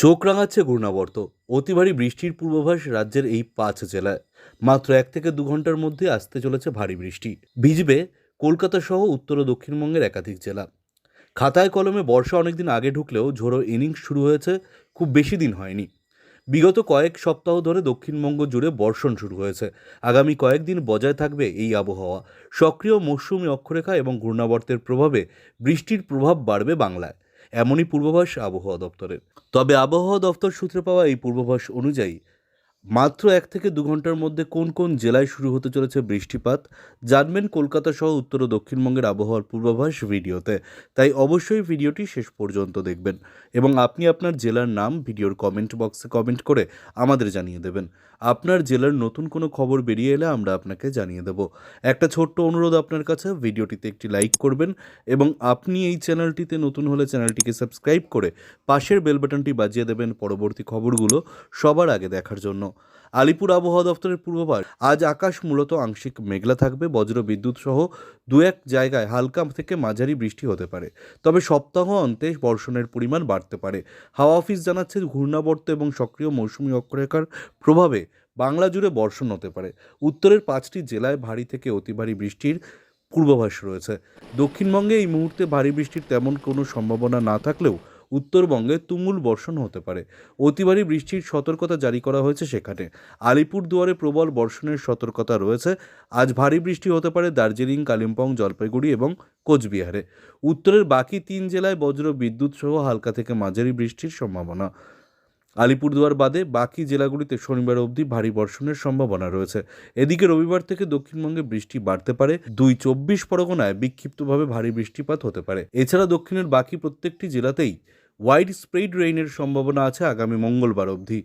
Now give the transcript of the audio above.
চোখ রাঙাচ্ছে ঘূর্ণাবর্ত। অতি ভারী বৃষ্টির পূর্বাভাস রাজ্যের এই পাঁচ জেলায়। মাত্র এক থেকে দু ঘণ্টার মধ্যে আসতে চলেছে ভারী বৃষ্টি। ভিজবে কলকাতা সহ উত্তর ও দক্ষিণবঙ্গের একাধিক জেলা। খাতায় কলমে বর্ষা অনেকদিন আগে ঢুকলেও ঝোড়ো ইনিংস শুরু হয়েছে, খুব বেশি দিন হয়নি। বিগত কয়েক সপ্তাহ ধরে দক্ষিণবঙ্গ জুড়ে বর্ষণ শুরু হয়েছে। আগামী কয়েকদিন বজায় থাকবে এই আবহাওয়া। সক্রিয় মৌসুমি অক্ষরেখা এবং ঘূর্ণাবর্তের প্রভাবে বৃষ্টির প্রভাব বাড়বে বাংলায়। এমনই পূর্বাভাস আবহাওয়া দপ্তরের। তবে আবহাওয়া দপ্তর সূত্রে পাওয়া এই পূর্বাভাস অনুযায়ী মাত্র এক থেকে দু ঘণ্টার মধ্যে কোন কোন জেলায় শুরু হতে চলেছে বৃষ্টিপাত, জানবেন কলকাতা সহ উত্তর ও দক্ষিণবঙ্গের আবহাওয়ার পূর্বাভাস ভিডিওতে। তাই অবশ্যই ভিডিওটি শেষ পর্যন্ত দেখবেন এবং আপনি আপনার জেলার নাম ভিডিওর কমেন্ট বক্সে কমেন্ট করে আমাদের জানিয়ে দেবেন। আপনার জেলার নতুন কোনো খবর বেরিয়ে এলে আমরা আপনাকে জানিয়ে দেব। একটা ছোট্ট অনুরোধ আপনার কাছে, ভিডিওটিতে একটি লাইক করবেন এবং আপনি এই চ্যানেলটিতে নতুন হলে চ্যানেলটিকে সাবস্ক্রাইব করে পাশের বেল বাটনটি বাজিয়ে দেবেন পরবর্তী খবরগুলো সবার আগে দেখার জন্য। আলিপুর আবহাওয়া দপ্তরের পূর্বাভাস আজ আকাশ মূলত আংশিক মেঘলা থাকবে বজ্র বিদ্যুৎ সহ দু এক জায়গায় হালকা থেকে মাঝারি বৃষ্টি হতে পারে। তবে সপ্তাহ অন্তে বর্ষণের পরিমাণ বাড়তে পারে। হাওয়া অফিস জানাচ্ছে ঘূর্ণাবর্ত এবং সক্রিয় মৌসুমী অক্ষরেখার প্রভাবে বাংলা জুড়ে বর্ষণ হতে পারে। উত্তরের পাঁচটি জেলায় ভারী থেকে অতি ভারী বৃষ্টির পূর্বাভাস রয়েছে। দক্ষিণবঙ্গে এই মুহূর্তে ভারী বৃষ্টির তেমন কোনো সম্ভাবনা না থাকলেও উত্তরবঙ্গে তুমুল বর্ষণ হতে পারে। অতিবারী বৃষ্টির সতর্কতা জারি করা হয়েছে সেখানে। আলিপুর দুয়ারে প্রবল বর্ষণের সতর্কতা রয়েছে। আজ ভারী বৃষ্টি হতে পারে দার্জিলিং, কালিম্পং, জলপাইগুড়ি এবং কোচবিহারে। উত্তরের বাকি তিন জেলায় বজ্র বিদ্যুৎ সহ হালকা থেকে মাঝারি বৃষ্টির সম্ভাবনা। আলিপুরদুয়ার বাদে বাকি জেলাগুলিতে শনিবার অবধি ভারী বর্ষণের সম্ভাবনা রয়েছে। এদিকে রবিবার থেকে দক্ষিণবঙ্গে বৃষ্টি বাড়তে পারে। দুই চব্বিশ পরগনায় বিক্ষিপ্তভাবে ভারী বৃষ্টিপাত হতে পারে। এছাড়া দক্ষিণের বাকি প্রত্যেকটি জেলাতেই ওয়াইড স্প্রেড রেইনের সম্ভাবনা আছে আগামী মঙ্গলবার অবধি।